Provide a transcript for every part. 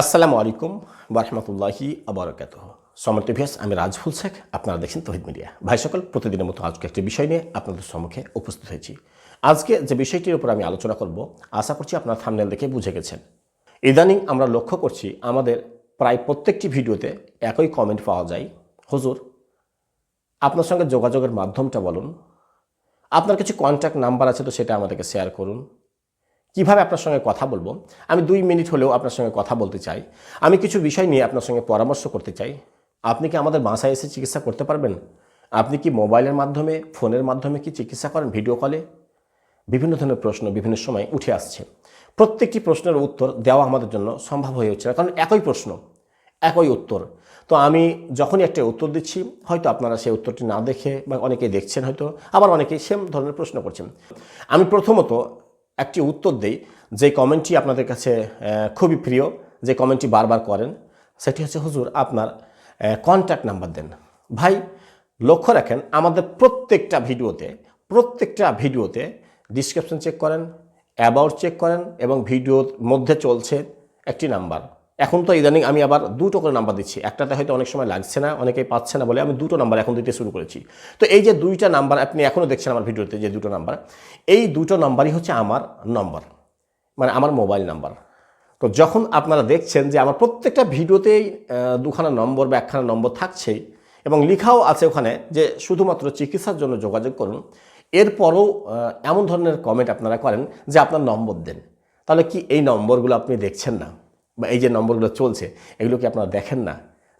আসসালামু আলাইকুম বারহমতুল্লাহি আবরকাত সমর্থ ভিয়াস আমি রাজফুল শেখ, আপনারা দেখছেন তহিদ মিডিয়া। ভাই সকল, প্রতিদিনের মতো আজকে একটি বিষয় নিয়ে আপনাদের সম্মুখে উপস্থিত হয়েছি। আজকে যে বিষয়টির উপর আমি আলোচনা করব, আশা করছি আপনারা থামনেল দেখে বুঝে গেছেন। ইদানিং আমরা লক্ষ্য করছি আমাদের প্রায় প্রত্যেকটি ভিডিওতে একই কমেন্ট পাওয়া যায়। হুজুর, আপনার সঙ্গে যোগাযোগের মাধ্যমটা বলুন। আপনার কিছু কন্ট্যাক্ট নাম্বার আছে তো সেটা আমাদেরকে শেয়ার করুন। কীভাবে আপনার সঙ্গে কথা বলব? আমি দুই মিনিট হলেও আপনার সঙ্গে কথা বলতে চাই। আমি কিছু বিষয় নিয়ে আপনার সঙ্গে পরামর্শ করতে চাই। আপনি কি আমাদের বাসায় এসে চিকিৎসা করতে পারবেন? আপনি কি মোবাইলের মাধ্যমে, ফোনের মাধ্যমে কি চিকিৎসা করেন ভিডিও কলে? বিভিন্ন ধরনের প্রশ্ন বিভিন্ন সময় উঠে আসছে। প্রত্যেকটি প্রশ্নের উত্তর দেওয়া আমাদের জন্য সম্ভব হয়ে হচ্ছে না, কারণ একই প্রশ্ন, একই উত্তর। তো আমি যখনই একটা উত্তর দিচ্ছি, হয়তো আপনারা সেই উত্তরটি না দেখে বা অনেকেই দেখছেন হয়তো, আবার অনেকেই সেম ধরনের প্রশ্ন করছেন। আমি প্রথমত একটি উত্তর দেই, যে কমেন্টটি আপনাদের কাছে খুবই প্রিয়, যে কমেন্টটি বারবার করেন, সেটি হচ্ছে, হুজুর, আপনার কন্ট্যাক্ট নাম্বার দেন। ভাই, লক্ষ্য রাখেন, আমাদের প্রত্যেকটা ভিডিওতে প্রত্যেকটা ভিডিওতে ডিসক্রিপশন চেক করেন অ্যাবাউট চেক করেন এবং ভিডিওর মধ্যে চলছে একটি নাম্বার এখন তো ইদানিং আমি আবার দুটো করে নাম্বার দিচ্ছি। একটাতে হয়তো অনেক সময় লাগছে না, অনেকেই পাচ্ছে না বলে আমি দুটো নাম্বার এখন দিতে শুরু করেছি। তো এই যে দুইটা নাম্বার আপনি এখনও দেখছেন আমার ভিডিওতে যে দুটো নাম্বার, এই দুটো নাম্বারই হচ্ছে আমার নম্বর মানে আমার মোবাইল নাম্বার। তো যখন আপনারা দেখছেন যে আমার প্রত্যেকটা ভিডিওতেই দুখানা নম্বর বা একখানা নম্বর থাকছেই এবং লেখাও আছে ওখানে যে শুধুমাত্র চিকিৎসার জন্য যোগাযোগ করুন, এরপরও এমন ধরনের কমেন্ট আপনারা করেন যে আপনার নম্বর দেন। তাহলে কি এই নম্বরগুলো আপনি দেখছেন না? বা এই যে নম্বরগুলো চলছে, এগুলো কি আপনারা দেখেন না?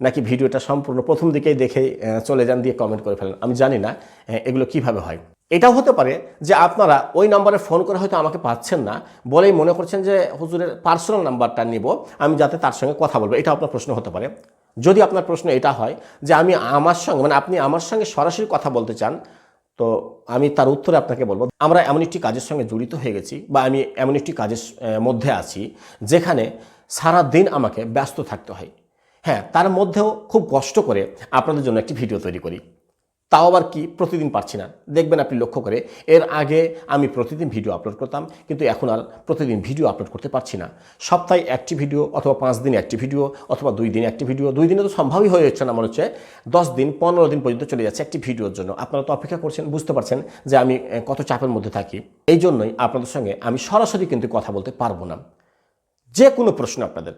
নাকি ভিডিওটা সম্পূর্ণ প্রথম দিকেই দেখে চলে যান, দিয়ে কমেন্ট করে ফেলেন? আমি জানি না এগুলো কীভাবে হয়। এটাও হতে পারে যে আপনারা ওই নম্বরে ফোন করে হয়তো আমাকে পাচ্ছেন না, বলেই মনে করছেন যে হুজুরের পার্সোনাল নাম্বারটা নিব, আমি যাতে তার সঙ্গে কথা বলব। এটা আপনার প্রশ্ন হতে পারে। যদি আপনার প্রশ্ন এটা হয় যে আমি আমার সঙ্গে মানে আপনি আমার সঙ্গে সরাসরি কথা বলতে চান, তো আমি তার উত্তরে আপনাকে বলব, আমরা এমন একটি কাজের সঙ্গে জড়িত হয়ে গেছি বা আমি এমন একটি কাজের মধ্যে আছি, যেখানে সারা দিন আমাকে ব্যস্ত থাকতে হয়। হ্যাঁ তার মধ্যেও খুব কষ্ট করে আপনাদের জন্য একটি ভিডিও তৈরি করি। তাও আবার কি, প্রতিদিন পারছি না। দেখবেন আপনি লক্ষ্য করে, এর আগে আমি প্রতিদিন ভিডিও আপলোড করতাম, কিন্তু এখন আর প্রতিদিন ভিডিও আপলোড করতে পারছি না। সপ্তাহে একটি ভিডিও অথবা পাঁচ দিন একটি ভিডিও অথবা দুই দিন একটি ভিডিও, দুই দিনে তো সম্ভবই হয়ে যাচ্ছে না মনে হচ্ছে। দশ দিন, পনেরো দিন পর্যন্ত চলে যাচ্ছে একটি ভিডিওর জন্য। আপনারা তো অপেক্ষা করছেন, বুঝতে পারছেন যে আমি কত চাপের মধ্যে থাকি। এই জন্যই আপনাদের সঙ্গে আমি সরাসরি কিন্তু কথা বলতে পারব না। যে কোনো প্রশ্ন আপনাদের।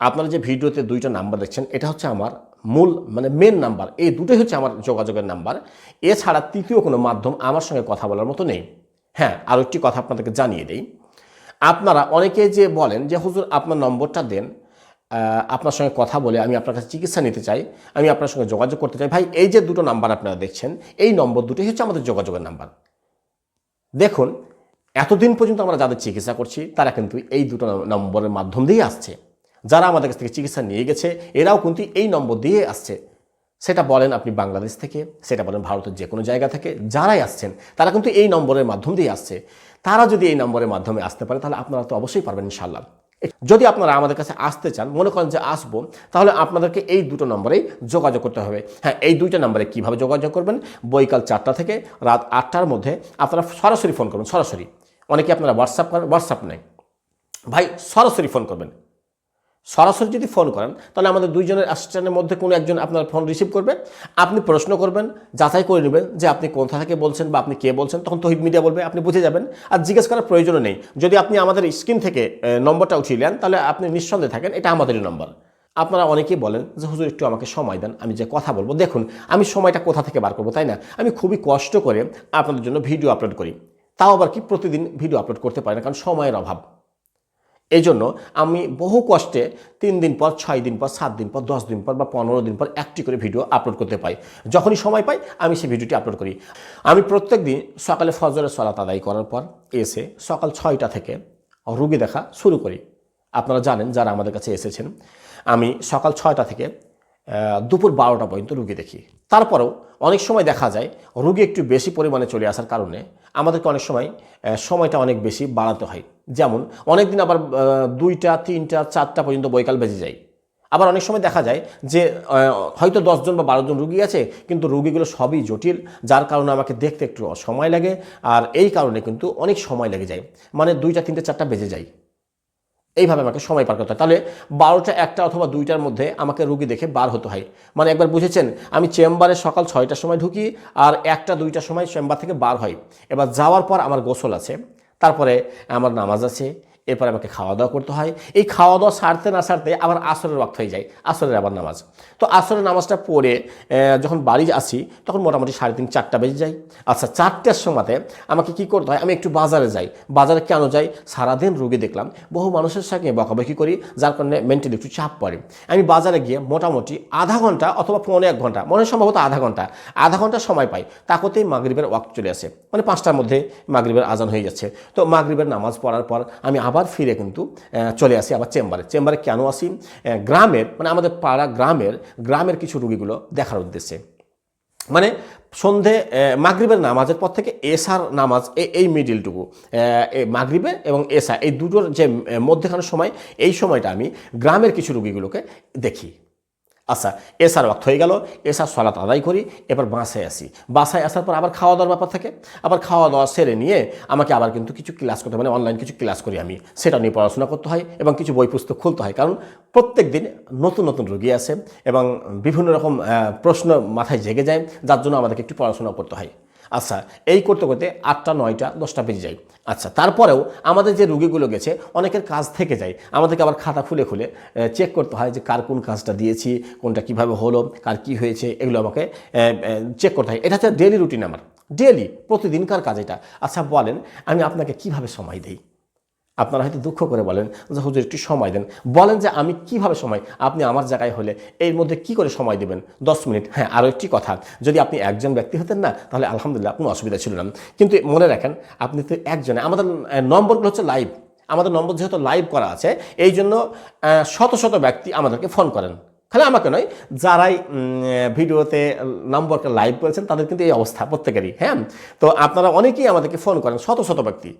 আপনারা যে ভিডিওতে দুইটা নাম্বার দেখছেন, এটা হচ্ছে আমার মূল মানে মেন নাম্বার। এই দুটোই হচ্ছে আমার যোগাযোগের নাম্বার। এছাড়া তৃতীয় কোনো মাধ্যম আমার সঙ্গে কথা বলার মতো নেই। হ্যাঁ আরও একটি কথা আপনাদেরকে জানিয়ে দেই। আপনারা অনেকে যে বলেন যে, হুজুর, আপনার নম্বরটা দেন। আপনার সঙ্গে কথা বলে আমি আপনার কাছে চিকিৎসা নিতে চাই। আমি আপনার সঙ্গে যোগাযোগ করতে চাই। ভাই, এই যে দুটো নাম্বার আপনারা দেখছেন, এই নম্বর দুটোই হচ্ছে আমাদের যোগাযোগের নাম্বার। দেখুন এতদিন পর্যন্ত আমরা যাদের চিকিৎসা করছি, তারা কিন্তু এই দুটো নম্বরের মাধ্যম দিয়েই আসছে। যারা আমাদের কাছ থেকে চিকিৎসা নিয়ে গেছে, এরাও কিন্তু এই নম্বর দিয়ে আসছে। সেটা বলেন আপনি বাংলাদেশ থেকে, সেটা বলেন ভারতের যে কোনো জায়গা থেকে, যারাই আসছেন, তারা কিন্তু এই নম্বরের মাধ্যম দিয়ে আসছে। তারা যদি এই নম্বরের মাধ্যমে আসতে পারে, তাহলে আপনারা তো অবশ্যই পারবেন ইনশাল্লাহ যদি আপনারা আমাদের কাছে আসতে চান, মনে করেন যে আসব, তাহলে আপনাদেরকে এই দুটো নম্বরেই যোগাযোগ করতে হবে। হ্যাঁ এই দুইটা নম্বরে কীভাবে যোগাযোগ করবেন? বৈকাল চারটা থেকে রাত আটটার মধ্যে আপনারা সরাসরি ফোন করবেন সরাসরি। অনেকে আপনারা হোয়াটসঅ্যাপ করেন হোয়াটসঅ্যাপ নেই। ভাই, সরাসরি ফোন করবেন। সরাসরি যদি ফোন করেন, তাহলে আমাদের দুইজনের অ্যাসিস্ট্যান্টের মধ্যে কোনো একজন আপনার ফোন রিসিভ করবে। আপনি প্রশ্ন করবেন, যাচাই করে নেবেন যে আপনি কোথা থেকে বলছেন বা আপনি কে বলছেন। তখন তহিদ মিডিয়া বলবে, আপনি বুঝে যাবেন। আর জিজ্ঞেস করার প্রয়োজনও নেই। যদি আপনি আমাদের স্ক্রিন থেকে নম্বরটা উঠিয়ে নেন, তাহলে আপনি নিঃসন্দেহে থাকেন, এটা আমাদেরই নম্বর আপনারা অনেকেই বলেন যে, হুজুর, একটু আমাকে সময় দেন, আমি যে কথা বলব। দেখুন, আমি সময়টা কোথা থেকে বার করব, তাই না? আমি খুবই কষ্ট করে আপনাদের জন্য ভিডিও আপলোড করি। তাও আবার কি প্রতিদিন ভিডিও আপলোড করতে পারি না, কারণ সময়ের অভাব। এই জন্য আমি বহু কষ্টে তিন দিন পর, ছয় দিন পর, সাত দিন পর, দশ দিন পর বা পনেরো দিন পর একটি করে ভিডিও আপলোড করতে পাই। যখনই সময় পাই, আমি সেই ভিডিওটি আপলোড করি। আমি প্রত্যেক দিন সকালে ফজরের সলাত আদায় করার পর এসে সকাল ছয়টা থেকে রুগী দেখা শুরু করি। আপনারা জানেন যারা আমাদের কাছে এসেছেন, আমি সকাল ছয়টা থেকে দুপুর বারোটা পর্যন্ত রুগী দেখি। তারপরেও অনেক সময় দেখা যায় রুগী একটু বেশি পরিমাণে চলে আসার কারণে আমাদেরকে অনেক সময় সময়টা অনেক বেশি বাড়াতে হয়। যেমন অনেক দিন আবার দুইটা, তিনটা, চারটা পর্যন্ত বৈকাল বেজে যায়। আবার অনেক সময় দেখা যায় যে হয়তো দশজন বা বারোজন রুগী আছে, কিন্তু রুগীগুলো সবই জটিল, যার কারণে আমাকে দেখতে একটু সময় লাগে, আর এই কারণে কিন্তু অনেক সময় লেগে যায়। মানে দুইটা, তিনটে, চারটা বেজে যায়। এইভাবে আমাকে সময় পার করতে হয়। তাহলে বারোটা একটা অথবা দুইটার মধ্যে আমাকে রুগী দেখে বার হতে হয়। মানে একবার বুঝেছেন, আমি চেম্বারে সকাল ছয়টার সময় ঢুকি আর একটা দুইটার সময় চেম্বার থেকে বার হয়। এবার যাওয়ার পর আমার গোসল আছে, তারপরে আমার নামাজ আছে এরপরে আমাকে খাওয়া দাওয়া করতে হয়। এই খাওয়া দাওয়া সারতে না সারতে আবার আসরের ওয়াক্ত হয়ে যায়, আসরের আবার নামাজ। তো আসরের নামাজটা পড়ে যখন বাড়ি আসি, তখন মোটামুটি সাড়ে তিন, চারটা বেজে যায়। আচ্ছা চারটার সময়তে আমাকে কি করতে হয়, আমি একটু বাজারে যাই। বাজারে কেন যাই? সারাদিন রুগী দেখলাম, বহু মানুষের সঙ্গে বকাবকি করি, যার কারণে মেন্টালি একটু চাপ পড়ে। আমি বাজারে গিয়ে মোটামুটি আধা ঘণ্টা অথবা পৌনে এক ঘণ্টা, মনে সম্ভবত আধা ঘণ্টা আধা ঘণ্টা সময় পাই। তাকতেই মাগরিবের ওয়াক্ত চলে আসে। মানে পাঁচটার মধ্যে মাগরিবের আজান হয়ে যাচ্ছে। তো মাগরিবের নামাজ পড়ার পর আমি আবার ফিরে কিন্তু চলে আসি আবার চেম্বারে। চেম্বারে কেন আসি? গ্রামের মানে আমাদের পাড়া গ্রামের গ্রামের কিছু রুগীগুলো দেখার উদ্দেশ্যে। মানে সন্ধে মাগরীবের নামাজের পর থেকে এসার নামাজ এই মিডিলটুকু মাগরীবে এবং এসা, এই দুটোর যে মধ্যেখানের মধ্যেখানে সময়, এই সময়টা আমি গ্রামের কিছু রুগীগুলোকে দেখি। আচ্ছা এসার ওয়াক্ত হয়ে গেল, এসার সলাত আদায় করি, এবার বাসায় আসি। বাসায় আসার পর আবার খাওয়া দাওয়ার ব্যাপার থাকে। আবার খাওয়া দাওয়া সেরে নিয়ে আমাকে আবার কিন্তু কিছু ক্লাস করতে মানে অনলাইন কিছু ক্লাস করি আমি। সেটা নিয়ে পড়াশোনা করতে হয় এবং কিছু বই পুস্তক খুলতে হয়। কারণ প্রত্যেক দিন নতুন নতুন রোগী আসে এবং বিভিন্ন রকম প্রশ্ন মাথায় জেগে যায়, যার জন্য আমাদেরকে একটু পড়াশোনা করতে হয়। আচ্ছা এই করতে করতে আটটা, নয়টা, দশটা বেজে যায়। আচ্ছা তারপরেও আমাদের যে রুগীগুলো গেছে, অনেকের কাজ থেকে যায়। আমাদেরকে আবার খাতা খুলে খুলে চেক করতে হয় যে কার কোন কাজটা দিয়েছি, কোনটা কীভাবে হলো, কার কি হয়েছে, এগুলো আমাকে চেক করতে হয়। এটা হচ্ছে ডেলি রুটিন আমার। ডেলি প্রতিদিনকার কাজ এটা। আচ্ছা বলেন, আমি আপনাকে কীভাবে সময় দিই? আপনারা হয়তো দুঃখ করে বলেন যে, হুজুর, একটু সময় দেন। বলেন যে, আমি কীভাবে সময়? আপনি আমার জায়গায় হলে এর মধ্যে কি করে সময় দেবেন? দশ মিনিট। হ্যাঁ আরও একটি কথা, যদি আপনি একজন ব্যক্তি হতেন না, তাহলে আলহামদুলিল্লাহ কোনো অসুবিধা ছিল না। কিন্তু মনে রাখেন, আপনি তো একজনে, আমাদের নম্বরগুলো হচ্ছে লাইভ। আমাদের নম্বর যেহেতু লাইভ করা আছে এই জন্য শত শত ব্যক্তি আমাদেরকে ফোন করেন। খালি আমাকে নয়, যারাই ভিডিওতে নম্বরকে লাইভ করেছেন, তাদের কিন্তু এই অবস্থা প্রত্যেকেরই হ্যাঁ? তো আপনারা অনেকেই আমাদেরকে ফোন করেন, শত শত ব্যক্তি।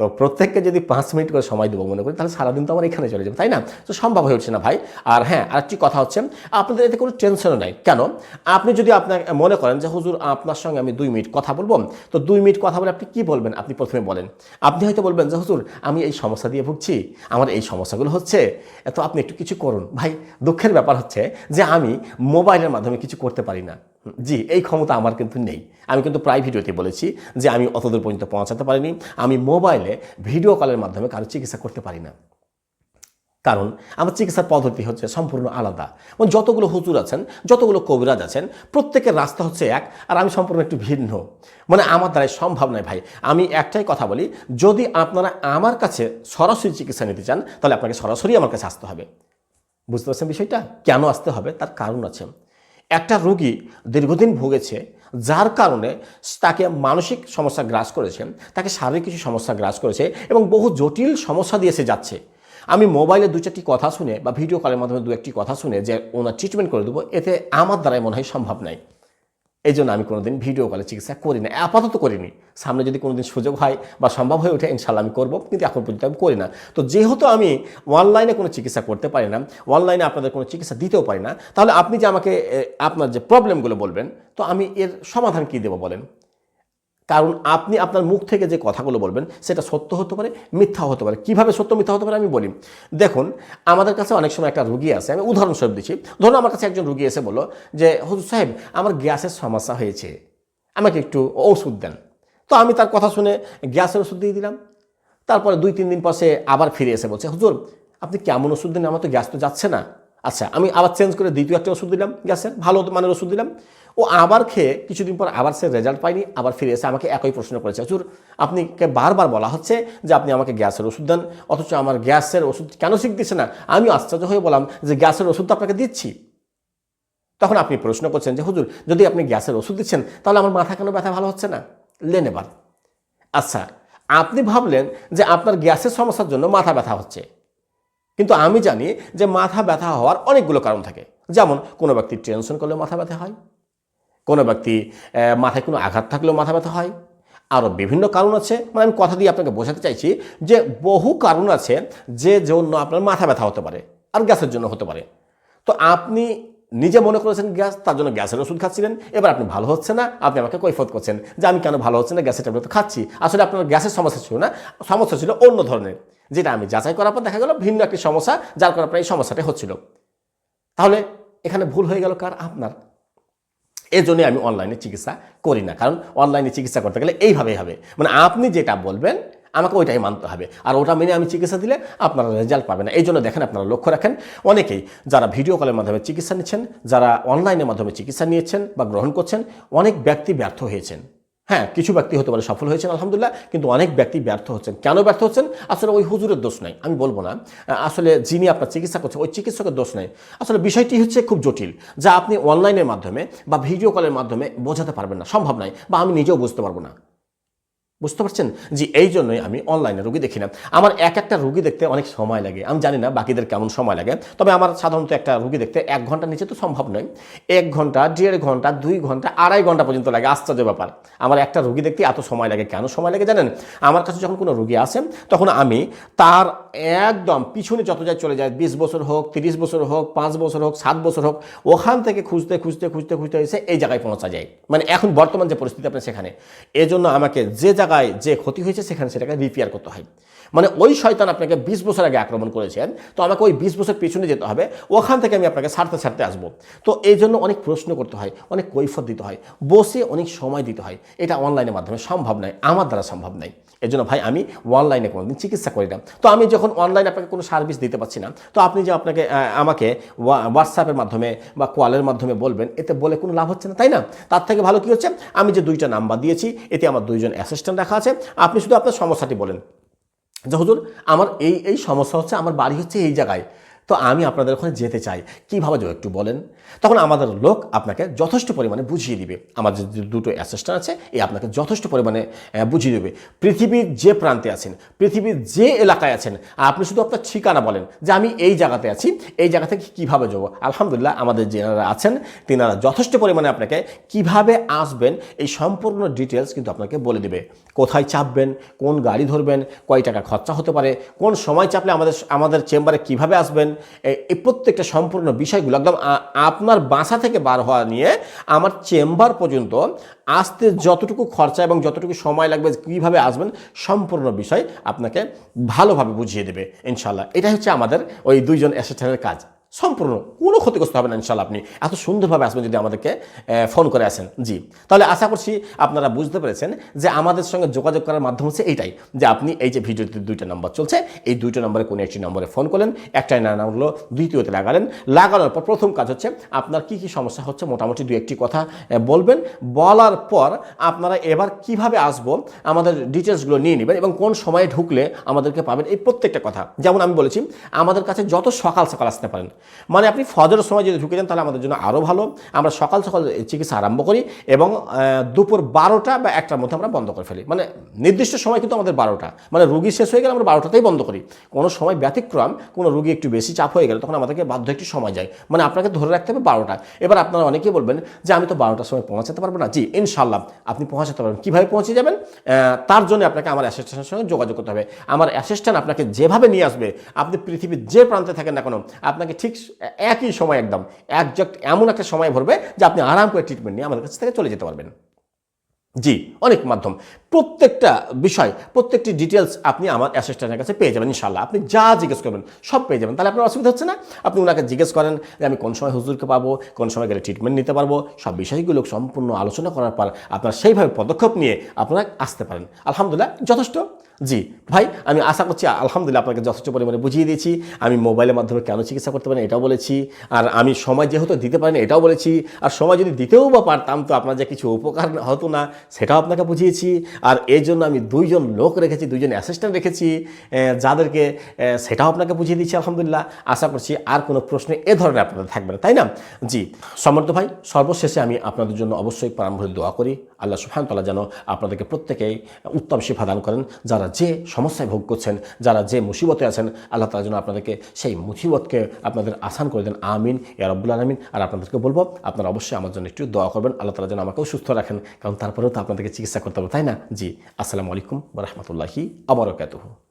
তো প্রত্যেককে যদি পাঁচ মিনিট করে সময় দেবো মনে করি, তাহলে সারাদিন তো আমার এখানে চলে যাবে, তাই না? তো সম্ভব হয়ে উঠছে না ভাই। আর হ্যাঁ আরেকটি কথা হচ্ছে, আপনাদের এতে কোনো টেনশনও নাই। কেন? আপনি যদি আপনার মনে করেন যে, হুজুর, আপনার সঙ্গে আমি দুই মিনিট কথা বলব। তো দুই মিনিট কথা বলে আপনি কি বলবেন? আপনি প্রথমে বলেন। আপনি হয়তো বলবেন যে, হুজুর, আমি এই সমস্যা দিয়ে ভুগছি, আমার এই সমস্যাগুলো হচ্ছে তো আপনি একটু কিছু করুন। ভাই, দুঃখের ব্যাপার হচ্ছে যে, আমি মোবাইলের মাধ্যমে কিছু করতে পারি না। জি, এই ক্ষমতা আমার কিন্তু নেই। আমি কিন্তু প্রায় ভিডিওতে বলেছি যে আমি অতদূর পর্যন্ত পৌঁছাতে পারিনি। আমি মোবাইলে ভিডিও কলের মাধ্যমে কারও চিকিৎসা করতে পারি না। কারণ আমার চিকিৎসার পদ্ধতি হচ্ছে সম্পূর্ণ আলাদা। এবং যতগুলো হুজুর আছেন, যতগুলো কবিরাজ আছেন, প্রত্যেকের রাস্তা হচ্ছে এক আর আমি সম্পূর্ণ একটু ভিন্ন। মানে আমার দ্বারাই সম্ভব নয় ভাই। আমি একটাই কথা বলি, যদি আপনারা আমার কাছে সরাসরি চিকিৎসা নিতে চান, তাহলে আপনাকে সরাসরি আমার কাছে আসতে হবে। বুঝতে পারছেন বিষয়টা? কেন আসতে হবে? তার কারণ আছে। একটা রোগী দীর্ঘদিন ভুগেছে, যার কারণে তাকে মানসিক সমস্যা গ্রাস করেছে, তাকে শারীরিক কিছু সমস্যা গ্রাস করেছে এবং বহু জটিল সমস্যা দিয়ে সে যাচ্ছে। আমি মোবাইলে দু চারটি কথা শুনে বা ভিডিও কলের মাধ্যমে দু একটি কথা শুনে যে ওনার ট্রিটমেন্ট করে দেবো, এতে আমার দ্বারাই মনে হয় সম্ভব নয় এই জন্য আমি কোনোদিন ভিডিও কলে চিকিৎসা করি না আপাতত করিনি। সামনে যদি কোনোদিন সুযোগ হয় বা সম্ভব হয়ে ওঠে ইনশাল্লাহ আমি করব, কিন্তু এখন পর্যন্ত আমি করি না। তো যেহেতু আমি অনলাইনে কোনো চিকিৎসা করতে পারি না অনলাইনে আপনাদের কোনো চিকিৎসা দিতেও পারি না, তাহলে আপনি যে আমাকে আপনার যে প্রবলেমগুলো বলবেন, তো আমি এর সমাধান কী দেবো বলেন? কারণ আপনি আপনার মুখ থেকে যে কথাগুলো বলবেন, সেটা সত্য হতে পারে মিথ্যা হতে পারে। কীভাবে সত্য মিথ্যা হতে পারে আমি বলি। দেখুন, আমাদের কাছে অনেক সময় একটা রুগী আছে, আমি উদাহরণস্বরূপ দিচ্ছি। ধরুন আমার কাছে একজন রুগী এসে বলল যে, হুজুর সাহেব, আমার গ্যাসের সমস্যা হয়েছে। আমাকে একটু ওষুধ দেন। তো আমি তার কথা শুনে গ্যাসের ওষুধ দিয়ে দিলাম। তারপরে দুই, তিন দিন পর সে আবার ফিরে এসে বলছে, হুজুর, আপনি কেমন ওষুধ দিন? আমার তো গ্যাস তো যাচ্ছে না। আচ্ছা আমি আবার চেঞ্জ করে দ্বিতীয় একটা ওষুধ দিলাম গ্যাসের, ভালো মানের ওষুধ দিলাম। ও আবার খেয়ে কিছুদিন পর আবার সে রেজাল্ট পায়নি, আবার ফিরে এসে আমাকে একই প্রশ্ন করেছে। হুজুর আপনিকে বারবার বলা হচ্ছে যে আপনি আমাকে গ্যাসের ওষুধ দেন, অথচ আমার গ্যাসের ওষুধ কেন শিখ দিচ্ছে না? আমি আশ্চর্য হয়ে বললাম যে গ্যাসের ওষুধ তো আপনাকে দিচ্ছি। তখন আপনি প্রশ্ন করছেন যে, হুজুর, যদি আপনি গ্যাসের ওষুধ দিচ্ছেন, তাহলে আমার মাথা কেন ব্যথা ভালো হচ্ছে না? লেন এবার আচ্ছা আপনি ভাবলেন যে আপনার গ্যাসের সমস্যার জন্য মাথা ব্যথা হচ্ছে। কিন্তু আমি জানি যে মাথা ব্যথা হওয়ার অনেকগুলো কারণ থাকে। যেমন কোনো ব্যক্তি টেনশন করলে মাথা ব্যথা হয় কোনো ব্যক্তি মাথায় কোনো আঘাত থাকলেও মাথা ব্যথা হয়। আরও বিভিন্ন কারণ আছে। মানে আমি কথা দিয়ে আপনাকে বোঝাতে চাইছি যে বহু কারণ আছে যে জন্য আপনার মাথা ব্যথা হতে পারে আর গ্যাসের জন্য হতে পারে। তো আপনি নিজে মনে করেছেন গ্যাস, তার জন্য গ্যাসের ওষুধ খাচ্ছিলেন, এবার আপনি ভালো হচ্ছে না, আপনি আমাকে কৈফত করছেন যে আমি কেন ভালো হচ্ছে না, গ্যাসের ট্যাবলেট খাচ্ছি। আসলে আপনার গ্যাসের সমস্যা ছিল না, সমস্যা ছিল অন্য ধরনের, যেটা আমি যাচাই করার পর দেখা গেল ভিন্ন একটি সমস্যা, যার কারণে আপনার এই সমস্যাটা হচ্ছিল। তাহলে এখানে ভুল হয়ে গেল কার? আপনার। এই জন্যে আমি অনলাইনে চিকিৎসা করি না। কারণ অনলাইনে চিকিৎসা করতে গেলে এইভাবেই হবে। মানে আপনি যেটা বলবেন, আমাকে ওইটাই মানতে হবে। আর ওটা মেনে আমি চিকিৎসা দিলে আপনারা রেজাল্ট পাবেন না। এই জন্য দেখেন আপনারা লক্ষ্য রাখেন, অনেকেই যারা ভিডিও কলের মাধ্যমে চিকিৎসা নিচ্ছেন, যারা অনলাইনের মাধ্যমে চিকিৎসা নিয়েছেন বা গ্রহণ করছেন, অনেক ব্যক্তি ব্যর্থ হয়েছেন। হ্যাঁ কিছু ব্যক্তি হতে পারে সফল হয়েছেন, আলহামদুলিল্লাহ, কিন্তু অনেক ব্যক্তি ব্যর্থ হচ্ছেন। কেন ব্যর্থ হচ্ছেন? আসলে ওই হুজুরের দোষ নাই, আমি বলব না। আসলে যিনি আপনার চিকিৎসা করছেন, ওই চিকিৎসকের দোষ নাই। আসলে বিষয়টি হচ্ছে খুব জটিল, যা আপনি অনলাইনের মাধ্যমে বা ভিডিও কলের মাধ্যমে বোঝাতে পারবেন না, সম্ভব নয় বা আমি নিজেও বুঝতে পারব না। বুঝতে পারছেন? জি এই জন্যই আমি অনলাইনে রুগী দেখি না। আমার এক একটা রুগী দেখতে অনেক সময় লাগে। আমি জানি না বাকিদের কেমন সময় লাগে। তবে আমার সাধারণত একটা রুগী দেখতে এক ঘণ্টা নিচে তো সম্ভব নয়। এক ঘণ্টা, দেড় ঘণ্টা, দুই ঘণ্টা, আড়াই ঘণ্টা পর্যন্ত লাগে। আশ্চর্য ব্যাপার। আমার একটা রুগী দেখতে এত সময় লাগে। কেন সময় লাগে জানেন? আমার কাছে যখন কোনো রুগী আসে, তখন আমি তার একদম পিছনে যত যায় চলে যায়, বিশ বছর হোক, তিরিশ বছর হোক, পাঁচ বছর হোক, সাত বছর হোক, ওখান থেকে খুঁজতে খুঁজতে খুঁজতে খুঁজতে এসে এই জায়গায় পৌঁছা যায়। মানে এখন বর্তমান যে পরিস্থিতি আপনার সেখানে, এজন্য আমাকে যে জায়গায় যে ক্ষতি হয়েছে, সেখানে সেটাকে রিপেয়ার করতে হয়। মানে ওই শয়তান আপনাকে বিশ বছর আগে আক্রমণ করেছেন, তো আমাকে ওই বিশ বছর পেছনে যেতে হবে, ওখান থেকে আমি আপনাকে সারতে সারতে আসব। তো এই জন্য অনেক প্রশ্ন করতে হয়, অনেক কৈফত দিতে হয়, বসে অনেক সময় দিতে হয়। এটা অনলাইনের মাধ্যমে সম্ভব নয়, আমার দ্বারা সম্ভব নয়। এই জন্য ভাই, আমি অনলাইনে কোনো দিন চিকিৎসা করি না। তো আমি যখন অনলাইনে আপনাকে কোনো সার্ভিস দিতে পারছি না, তো আপনি যে আপনাকে আমাকে হোয়াটসঅ্যাপের মাধ্যমে বা কলের মাধ্যমে বলবেন, এতে বলে কোনো লাভ হচ্ছে না, তাই না? তার থেকে ভালো কী হচ্ছে? আমি যে দুইটা নাম্বার দিয়েছি, এতে আমার দুইজন অ্যাসিস্ট্যান্ট রাখা আছে। আপনি শুধু আপনার সমস্যাটি বলেন। যে হুজুর, আমার এই এই সমস্যা হচ্ছে, আমার বাড়ি হচ্ছে এই জায়গায়। তো আমি আপনাদের ওখানে যেতে চাই। কীভাবে যাব একটু বলেন। তখন আমাদের লোক আপনাকে যথেষ্ট পরিমাণে বুঝিয়ে দিবে। আমাদের যে দুটো অ্যাসিস্ট্যান্ট আছে, এ আপনাকে যথেষ্ট পরিমাণে বুঝিয়ে দেবে। পৃথিবীর যে প্রান্তে আছেন, পৃথিবীর যে এলাকায় আছেন আপনি শুধু আপনার ঠিকানা বলেন যে আমি এই জায়গাতে আছি, এই জায়গা থেকে কীভাবে যাব। আলহামদুলিল্লাহ আমাদের যেনারা আছেন, তেনারা যথেষ্ট পরিমাণে আপনাকে কীভাবে আসবেন, এই সম্পূর্ণ ডিটেলস কিন্তু আপনাকে বলে দেবে। কোথায় চাপবেন, কোন গাড়ি ধরবেন, কয় টাকা খরচা হতে পারে, কোন সময় চাপলে আমাদের আমাদের চেম্বারে কীভাবে আসবেন এই প্রত্যেকটা সম্পূর্ণ বিষয়গুলো একদম আপনার বাসা থেকে বার হওয়া নিয়ে আমার চেম্বার পর্যন্ত আসতে যতটুকু খরচা এবং যতটুকু সময় লাগবে, কীভাবে আসবেন, সম্পূর্ণ বিষয় আপনাকে ভালোভাবে বুঝিয়ে দেবে ইনশাল্লাহ এটা হচ্ছে আমাদের ওই দুইজন অ্যাসিস্ট্যান্টের কাজ। সম্পূর্ণ কোনো ক্ষতিগ্রস্ত হবে না ইনশাল্লাহ আপনি। এত সুন্দরভাবে আসবেন যদি আমাদেরকে ফোন করে আসেন। জি। তাহলে আশা করছি আপনারা বুঝতে পেরেছেন যে আমাদের সঙ্গে যোগাযোগ করার মাধ্যম হচ্ছে এইটাই যে আপনি এই যে ভিডিওতে দুইটা নম্বর চলছে, এই দুইটা নম্বরে কোনো একটি নম্বরে ফোন করলেন, একটাই না হলো দ্বিতীয়তে লাগালেন। লাগানোর পর প্রথম কাজ হচ্ছে আপনার কি কি সমস্যা হচ্ছে মোটামুটি দু একটি কথা বলবেন। বলার পর আপনারা এবার কীভাবে আসব, আমাদের ডিটেলসগুলো নিয়ে নেবেন এবং কোন সময়ে ঢুকলে আমাদেরকে পাবেন, এই প্রত্যেকটা কথা। যেমন আমি বলেছি, আমাদের কাছে যত সকাল সকাল আসতে পারেন মানে আপনি ফজরের সময় যদি ঢুকে যান, তাহলে আমাদের জন্য আরও ভালো। আমরা সকাল সকাল চিকিৎসা আরম্ভ করি এবং দুপুর বারোটা বা একটার মধ্যে আমরা বন্ধ করে ফেলি। মানে নির্দিষ্ট সময় কিন্তু আমাদের বারোটা। মানে রুগী শেষ হয়ে গেলে আমরা বারোটাতেই বন্ধ করি। কোনো সময় ব্যতিক্রম, কোনো রুগী একটু বেশি চাপ হয়ে গেলে তখন আমাদেরকে বাধ্য একটু সময় যায়। মানে আপনাকে ধরে রাখতে হবে বারোটা। এবার আপনারা অনেকেই বলবেন যে, আমি তো বারোটার সময় পৌঁছাতে পারব না। জি ইনশাল্লাহ আপনি পৌঁছাতে পারবেন। কীভাবে পৌঁছে যাবেন? তার জন্য আপনাকে আমার অ্যাসিস্ট্যান্টের সঙ্গে যোগাযোগ করতে হবে। আমার অ্যাসিস্ট্যান্ট আপনাকে যেভাবে নিয়ে আসবে, আপনি পৃথিবীর যে প্রান্তে থাকেন না কেন, আপনাকে ঠিক একই সময় একদম, একজাক্ট এমন একটা সময় ভরবে যে আপনি আরাম করে ট্রিটমেন্ট নিয়ে আমাদের কাছ থেকে চলে যেতে পারবেন। জি, অনেক মাধ্যম। প্রত্যেকটা বিষয়, প্রত্যেকটি ডিটেলস আপনি আমার অ্যাসিস্ট্যান্টের কাছে পেয়ে যাবেন ইনশাল্লাহ আপনি যা জিজ্ঞেস করবেন, সব পেয়ে যাবেন। তাহলে আপনার অসুবিধা হচ্ছে না? আপনি ওনাকে জিজ্ঞেস করেন যে, আমি কোন সময় হুজুরকে পাবো? কোন সময় গেলে ট্রিটমেন্ট নিতে পারব? সব বিষয়গুলো সম্পূর্ণ আলোচনা করার পর আপনার সেইভাবে পদক্ষেপ নিয়ে আপনারা আসতে পারেন। আলহামদুলিল্লাহ, যথেষ্ট। জি, ভাই, আমি আশা করছি, আলহামদুলিল্লাহ আপনাকে যথেষ্ট পরিমাণে বুঝিয়ে দিয়েছি। আমি মোবাইলের মাধ্যমে কেন চিকিৎসা করতে পারেন এটাও বলেছি। আর আমি সময় যেহেতু দিতে পারেন এটাও বলেছি। আর সময় যদি দিতেও বা পারতাম, তো আপনার যে কিছু উপকার হতো না, সেটাও আপনাকে বুঝিয়েছি। আর এই জন্য আমি দুইজন লোক রেখেছি, দুইজন অ্যাসিস্ট্যান্ট রেখেছি যাদেরকে সেটাও আপনাকে বুঝিয়ে দিচ্ছি আলহামদুলিল্লাহ। আশা করছি আর কোনো প্রশ্নে এ ধরনের আপনাদের থাকবে না, তাই না? জি সমর্থ ভাই, সর্বশেষে আমি আপনাদের জন্য অবশ্যই প্রারম্ভ দোয়া করি। আল্লাহ সুফান তালা যেন আপনাদেরকে প্রত্যেকেই উত্তম শিফা দান করেন, যারা যে সমস্যায় ভোগ করছেন, যারা যে মুসিবতে আছেন, আল্লাহ তালা যেন আপনাদেরকে সেই মুসিবতকে আপনাদের আসান করে দেন। আমিন। ইয়া রব্বুল আলমিন। আর আপনাদেরকে বলব, আপনারা অবশ্যই আমার জন্য একটু দোয়া করবেন। আল্লাহ তালা যেন আমাকেও সুস্থ রাখেন। কারণ তারপরেও তো আপনাদেরকে চিকিৎসা করতে হবে, তাই না? জি। আসসালামু আলাইকুম রহমতুল্লাহি আবরকাতহ